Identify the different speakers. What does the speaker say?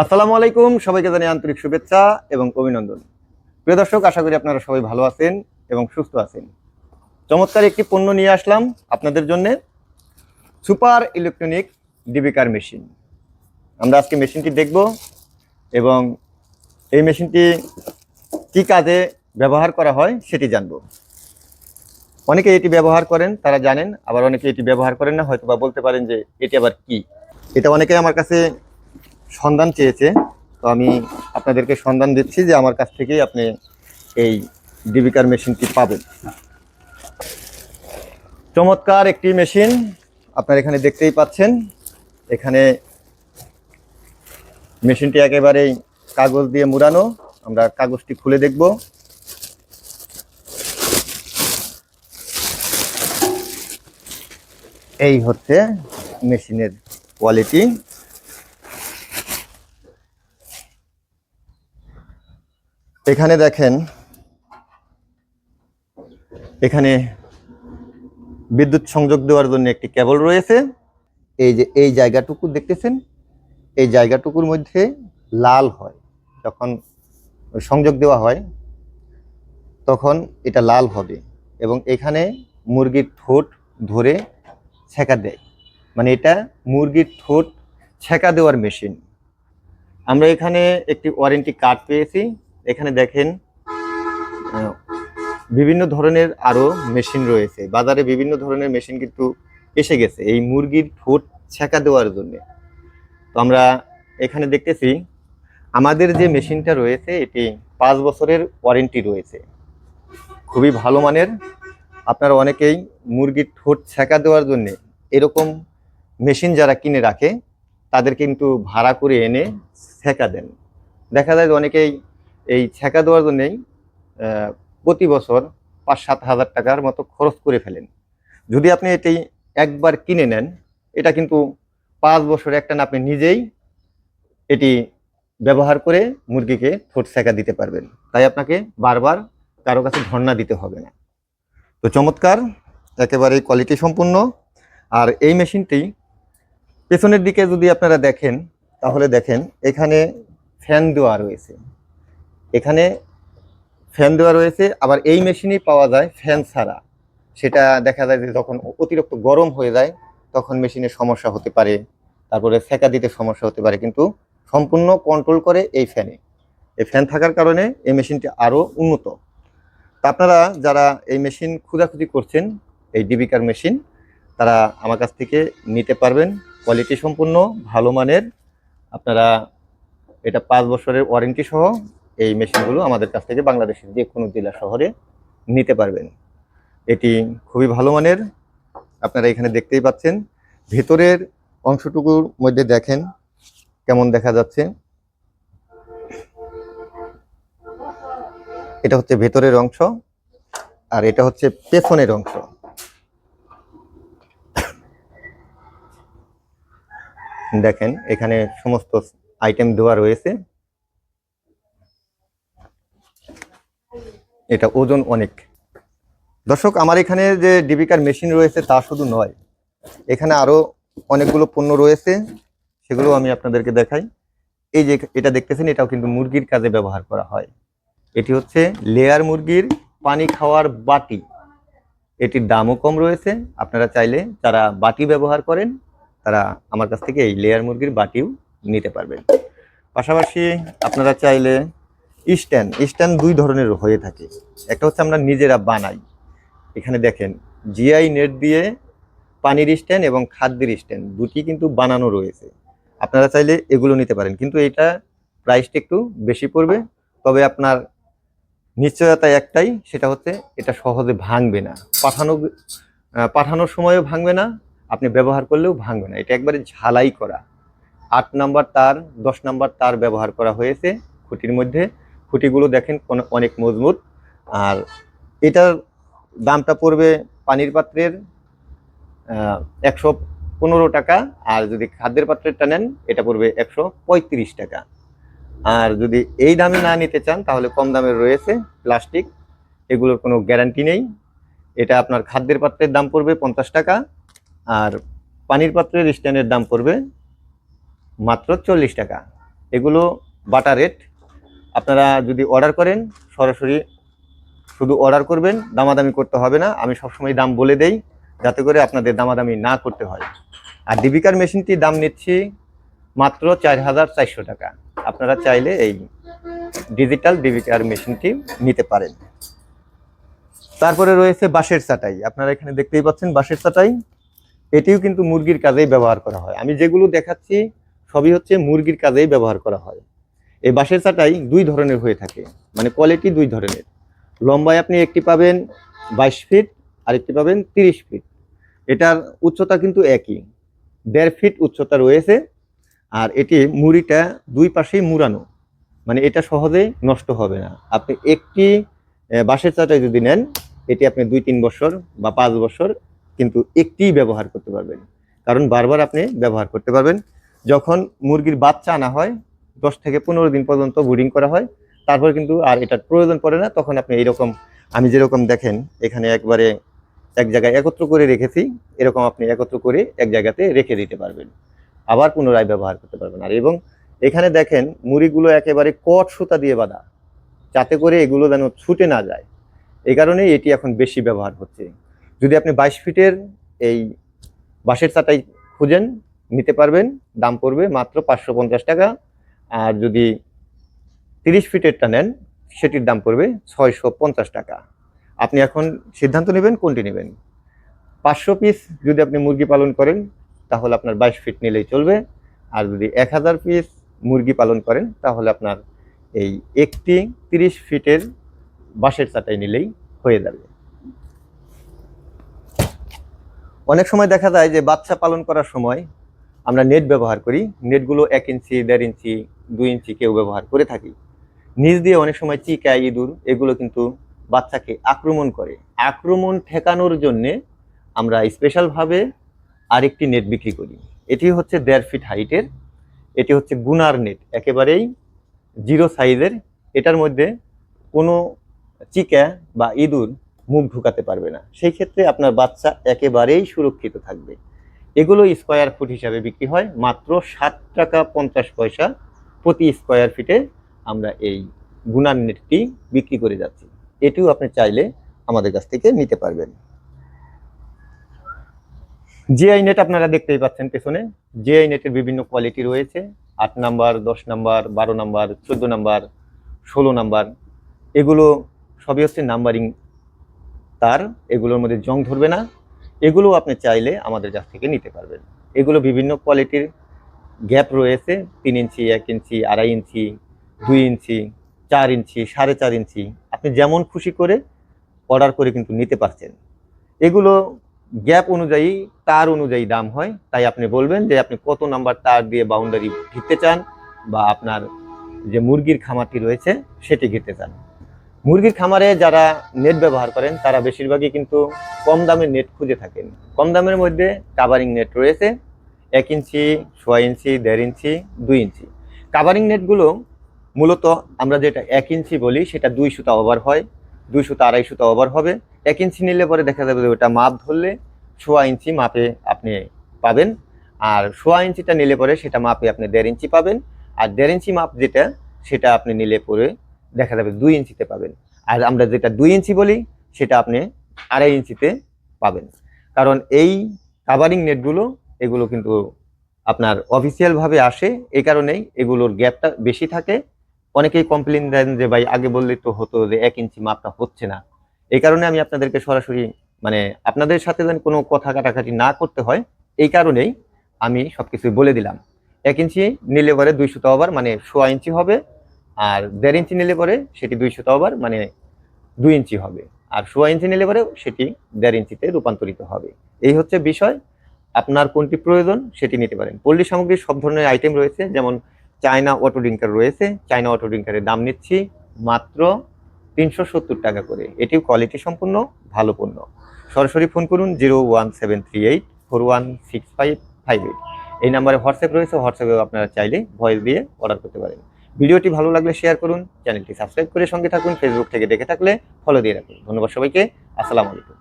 Speaker 1: আসসালামু আলাইকুম, সবাইকে জানাই আন্তরিক শুভেচ্ছা এবং অভিনন্দন। প্রিয় দর্শক, আশা করি আপনারা সবাই ভালো আছেন এবং সুস্থ আছেন। চমৎকার একটি পণ্য নিয়ে আসলাম আপনাদের জন্য। Super electronic debeaker machine. আমরা আজকে মেশিনটি দেখব এবং এই মেশিনটি কী কাজে ব্যবহার করা হয় সেটি জানব। অনেকে এটি ব্যবহার করেন, তারা জানেন, আবার অনেকে এটি ব্যবহার করেন না হয়তো বা বলতে পারেন যে এটি আবার কি। এটা অনেকে আমার কাছে সন্ধান চেয়েছে। তো আমি আপনাদেরকে সন্ধান দিচ্ছি যে আমার কাছ থেকেই আপনি এই ডিবিকার মেশিনটি পাবেন। চমৎকার একটি মেশিন আপনার এখানে দেখতেই পাচ্ছেন। এখানে মেশিনটি একেবারেই কাগজ দিয়ে মুড়ানো। আমরা কাগজটি খুলে দেখব। এই হচ্ছে মেশিনের কোয়ালিটি। এখানে দেখেন, এখানে বিদ্যুৎ সংযোগ দেওয়ার জন্য একটি কেবল রয়েছে। এই যে, এই জায়গাটুকু দেখতেছেন, এই জায়গাটুকুর মধ্যে লাল হয়। যখন সংযোগ দেওয়া হয়, তখন এটা লাল হবে এবং এখানে মুরগির ঠোঁট ধরে ছেঁকা দেয়। মানে এটা মুরগির ঠোঁট ছেঁকা দেওয়ার মেশিন। আমরা এখানে একটি ওয়ারেন্টি কার্ড পেয়েছি। এখানে দেখেন বিভিন্ন ধরনের আরও মেশিন রয়েছে। বাজারে বিভিন্ন ধরনের মেশিন কিন্তু এসে গেছে এই মুরগির ঠোঁট ছেঁকা দেওয়ার জন্য। তো আমরা এখানে দেখতেছি, আমাদের যে মেশিনটা রয়েছে, এটি পাঁচ বছরের ওয়ারেন্টি রয়েছে। খুবই ভালো মানের। আপনারা অনেকেই মুরগির ঠোঁট ছেঁকা দেওয়ার জন্য এরকম মেশিন যারা কিনে রাখে, তাদের কিন্তু ভাড়া করে এনে ছেঁকা দেন। দেখা যায় অনেকেই এই ছেঁকা দেওয়ার জন্যেই প্রতি বছর পাঁচ সাত হাজার টাকার মতো খরচ করে ফেলেন। যদি আপনি এটি একবার কিনে নেন, এটা কিন্তু পাঁচ বছর একটা আপনি নিজেই এটি ব্যবহার করে মুরগিকে ঠোঁট সেকা দিতে পারবেন। তাই আপনাকে বারবার কারও কাছে ধর্ণা দিতে হবে না। তো চমৎকার একেবারে কোয়ালিটি সম্পূর্ণ। আর এই মেশিনটি পেছনের দিকে যদি আপনারা দেখেন, তাহলে দেখেন এখানে ফ্যান দেওয়া রয়েছে। এখানে ফ্যান দেওয়া রয়েছে, আবার এই মেশিনেই পাওয়া যায় ফ্যান ছাড়া। সেটা দেখা যায় যে যখন অতিরিক্ত গরম হয়ে যায়, তখন মেশিনের সমস্যা হতে পারে, তারপরে সেকা দিতে সমস্যা হতে পারে, কিন্তু সম্পূর্ণ কন্ট্রোল করে এই ফ্যানে এই ফ্যান থাকার কারণে এই মেশিনটি আরও উন্নত। তা আপনারা যারা এই মেশিন খোঁজাখুঁজি করছেন, এই ডিবিকার মেশিন তারা আমার কাছ থেকে নিতে পারবেন। কোয়ালিটি সম্পূর্ণ ভালো মানের, আপনারা এটা পাঁচ বছরের ওয়ারেন্টি সহ এই মেশিনগুলো আমাদের কাছ থেকে বাংলাদেশের যে কোনো জেলা শহরে নিতে পারবেন। এটি খুবই ভালো মানের, আপনারা এখানে দেখতেই পাচ্ছেন। ভেতরের অংশটুকুর মধ্যে দেখেন কেমন দেখা যাচ্ছে। এটা হচ্ছে ভেতরের অংশ আর এটা হচ্ছে পেছনের অংশ। দেখেন, এখানে সমস্ত আইটেম দেওয়া রয়েছে। এটা ওজন অনেক। দর্শক, আমার এখানে যে ডিবিকার মেশিন রয়েছে তা শুধু নয়, এখানে আরও অনেকগুলো পণ্য রয়েছে, সেগুলো আমি আপনাদেরকে দেখাই। এই যে এটা দেখতেছেন, এটাও কিন্তু মুরগির কাজে ব্যবহার করা হয়। এটি হচ্ছে লেয়ার মুরগির পানি খাওয়ার বাটি। এটির দামও কম রয়েছে, আপনারা চাইলে যারা বাটি ব্যবহার করেন, তারা আমার কাছ থেকে এই লেয়ার মুরগির বাটিও নিতে পারবেন। পাশাপাশি আপনারা চাইলে স্ট্যান্ড স্ট্যান্ড দুই ধরনের হয়ে থাকে। একটা হচ্ছে আমরা নিজেরা বানাই। এখানে দেখেন, জিআই নেট দিয়ে পানির স্ট্যান্ড এবং খাদ্যের স্ট্যান্ড দুটি কিন্তু বানানো রয়েছে। আপনারা চাইলে এগুলো নিতে পারেন, কিন্তু এটা প্রাইসটা একটু বেশি পড়বে। তবে আপনার নিশ্চয়তা একটাই, সেটা হচ্ছে এটা সহজে ভাঙবে না। পাঠানো পাঠানোর সময়ও ভাঙবে না, আপনি ব্যবহার করলেও ভাঙবে না। এটা একবারে ঝালাই করা। আট নাম্বার তার, দশ নাম্বার তার ব্যবহার করা হয়েছে খুঁটির মধ্যে। খুঁটিগুলো দেখেন অনেক মজবুত। আর এটার দামটা পড়বে পানির পাত্রের একশো পনেরো টাকা, আর যদি খাদ্যের পাত্রেরটা নেন, এটা পড়বে একশো পঁয়ত্রিশ টাকা। আর যদি এই দামে না নিতে চান, তাহলে কম দামের রয়েছে প্লাস্টিক, এগুলোর কোনো গ্যারান্টি নেই। এটা আপনার খাদ্যের পাত্রের দাম পড়বে পঞ্চাশ টাকা, আর পানির পাত্রের স্ট্যান্ডের দাম পড়বে মাত্র চল্লিশ টাকা। এগুলো বাটা রেট আপনারা যদি অর্ডার করেন, সরাসরি শুধু অর্ডার করবেন, দামাদামি করতে হবে না। আমি সবসময় দাম বলে দেই, যাতে করে আপনাদের দামাদামি না করতে হয়। আর ডিবিকার মেশিনটির দাম নিচ্ছি মাত্র চার হাজার চারশো টাকা। আপনারা চাইলে এই ডিজিটাল ডিবিকার মেশিনটি নিতে পারেন। তারপরে রয়েছে বাঁশের চাটাই। আপনারা এখানে দেখতেই পাচ্ছেন বাঁশের চাটাই। এটিও কিন্তু মুরগির কাজেই ব্যবহার করা হয়। আমি যেগুলো দেখাচ্ছি, সবই হচ্ছে মুরগির কাজেই ব্যবহার করা হয়। এই বাঁশের চাটাই দুই ধরনের হয়ে থাকে মানে কোয়ালিটি দুই ধরনের। লম্বায় আপনি একটি পাবেন বাইশ ফিট আর একটি পাবেন তিরিশ ফিট এটার উচ্চতা কিন্তু একই, দেড় ফিট উচ্চতা রয়েছে, আর এটি মুড়িটা দুই পাশেই মুড়ানো মানে এটা সহজেই নষ্ট হবে না। আপনি একটি বাঁশের চাটাই যদি নেন, এটি আপনি দুই তিন বছর বা পাঁচ বছর কিন্তু একটিই ব্যবহার করতে পারবেন। কারণ বারবার আপনি ব্যবহার করতে পারবেন। যখন মুরগির বাচ্চা আনা হয় দশ থেকে পনেরো দিন পর্যন্ত ব্রিডিং করা হয়। তারপর কিন্তু আর এটার প্রয়োজন পড়ে না, তখন আপনি এইরকম, আমি যেরকম দেখেন, এখানে একবারে এক জায়গায় একত্র করে রেখেছি, এরকম আপনি একত্র করে এক জায়গাতে রেখে দিতে পারবেন। আবার পুনরায় ব্যবহার করতে পারবেন। আর এবং এখানে দেখেন, মুড়িগুলো একেবারে কট সুতা দিয়ে বাঁধা, যাতে করে এগুলো যেন ছুটে না যায়। এই কারণেই এটি এখন বেশি ব্যবহার হচ্ছে। যদি আপনি বাইশ ফিটের এই বাঁশের চাটাই খুঁজেন, নিতে পারবেন, দাম পড়বে মাত্র পাঁচশো পঞ্চাশ টাকা। আর যদি তিরিশ ফিটেরটা নেন, সেটির দাম পড়বে ছয়শো পঞ্চাশ টাকা। আপনি এখন সিদ্ধান্ত নেবেন, কোনটি নেবেন? পাঁচশো পিস যদি আপনি মুরগি পালন করেন, তাহলে আপনার বাইশ ফিট নিলেই চলবে। আর যদি এক হাজার পিস মুরগি পালন করেন, তাহলে আপনার এই একটি তিরিশ ফিটের বাঁশের চাটাই নিলেই হয়ে যাবে। অনেক সময় দেখা যায় যে বাচ্চা পালন করার সময় আমরা নেট ব্যবহার করি। নেটগুলো এক ইঞ্চি, দেড় ইঞ্চি, দুই ইঞ্চি কেউ ব্যবহার করে থাকি। নিচ দিয়ে অনেক সময় চিকা, ইঁদুর, এগুলো কিন্তু বাচ্চাকে আক্রমণ করে। আক্রমণ ঠেকানোর জন্যে আমরা স্পেশালভাবে আরেকটি নেট বিক্রি করি। এটি হচ্ছে দেড় ফিট হাইটের এটি হচ্ছে গুনার নেট একেবারেই জিরো সাইজের এটার মধ্যে কোনো চিকা বা ইঁদুর মুখ ঢুকাতে পারবে না। সেই ক্ষেত্রে আপনার বাচ্চা একেবারেই সুরক্ষিত থাকবে। এগুলো স্কোয়ার ফুট হিসাবে বিক্রি হয়। মাত্র সাত টাকা পঞ্চাশ পয়সা প্রতি স্কোয়ার ফিটে আমরা এই গুনার নেটটি বিক্রি করে যাচ্ছি। এটিও আপনি চাইলে আমাদের কাছ থেকে নিতে পারবেন। জিআই নেট আপনারা দেখতেই পাচ্ছেন পেছনে। জিআই নেটের বিভিন্ন কোয়ালিটি রয়েছে। আট নাম্বার, দশ নাম্বার, বারো নাম্বার, চোদ্দ নাম্বার, ষোলো নাম্বার। এগুলো সবই হচ্ছে নাম্বারিং তার এগুলোর মধ্যে জং ধরবে না। এগুলো আপনি চাইলে আমাদের কাছ থেকে নিতে পারবেন। এগুলো বিভিন্ন কোয়ালিটির গ্যাপ রয়েছে, তিন ইঞ্চি, এক ইঞ্চি, আড়াই ইঞ্চি, দুই ইঞ্চি, চার ইঞ্চি, সাড়ে চার ইঞ্চি, আপনি যেমন খুশি করে অর্ডার করে কিন্তু নিতে পারছেন। এগুলো গ্যাপ অনুযায়ী, তার অনুযায়ী দাম হয়। তাই আপনি বলবেন যে আপনি কত নাম্বার তার দিয়ে বাউন্ডারি ঘিরতে চান বা আপনার যে মুরগির খামারটি রয়েছে, সেটি ঘিরতে চান। মুরগির খামারে যারা নেট ব্যবহার করেন, তারা বেশিরভাগই কিন্তু কম দামের নেট খুঁজে থাকেন। কম দামের মধ্যে কাভারিং নেট রয়েছে, এক ইঞ্চি, সোয়া ইঞ্চি, দেড় ইঞ্চি, দুই ইঞ্চি। কাভারিং নেটগুলো মূলত আমরা যেটা এক ইঞ্চি বলি, সেটা দুই সুতা ওভার হয়, দুই সুতা আড়াই সুতা ওভার হবে। এক ইঞ্চি নিলে পরে দেখা যাবে ওটা মাপ ধরলে সোয়া ইঞ্চি মাপে আপনি পাবেন, আর সোয়া ইঞ্চিটা নিলে পরে সেটা মাপে আপনি দেড় ইঞ্চি পাবেন, আর দেড় ইঞ্চি মাপ যেটা, সেটা আপনি নিলে পরে দেখা যাবে দুই ইঞ্চিতে পাবেন। আর আমরা যেটা দুই ইঞ্চি বলি, সেটা আপনি আড়াই ইঞ্চিতে পাবেন। কারণ এই কাভারিং নেটগুলো এগুলো কিন্তু আপনার অফিসিয়ালভাবে আসে, এই কারণেই এগুলোর গ্যাপটা বেশি থাকে। অনেকেই কমপ্লেন দেন যে, ভাই, আগে বললে তো হতো যে, এক ইঞ্চি মাপটা হচ্ছে না। এই কারণে আমি আপনাদেরকে সরাসরি মানে আপনাদের সাথে যেন কোনো কথা কাটাকাটি না করতে হয়, এই কারণেই আমি সবকিছু বলে দিলাম। এক ইঞ্চি নিলে পরে দুইশো ওভার মানে সোয়া ইঞ্চি হবে। আর দেড় ইঞ্চি নিলে পরে সেটি দুইশো ওভার মানে দুই ইঞ্চি হবে। আর সোয়া ইঞ্চি নিলে পরে সেটি দেড় ইঞ্চিতে রূপান্তরিত হবে। এই হচ্ছে বিষয়। আপনার কোনটি প্রয়োজন সেটি নিতে পারেন। পল্লী সামগ্রীর সব ধরনের আইটেম রয়েছে, যেমন চায়না অটো ড্রিঙ্কার রয়েছে। চায়না অটো ড্রিঙ্কারের দাম নিচ্ছি মাত্র তিনশো সত্তর টাকা করে। এটিও কোয়ালিটি সম্পূর্ণ, ভালো পণ্য। সরাসরি ফোন করুন zero one seven three eight four one six five five eight. এই নাম্বারে হোয়াটসঅ্যাপ রয়েছে হোয়াটসঅ্যাপে আপনারা চাইলে ভয়েস দিয়ে অর্ডার করতে পারেন। ভিডিওটি ভালো লাগলে শেয়ার করুন চ্যানেলটি সাবস্ক্রাইব করে সঙ্গে থাকুন ফেসবুক থেকে দেখে থাকলে ফলো দিয়ে রাখুন। ধন্যবাদ সবাইকে, আসসালামু আলাইকুম।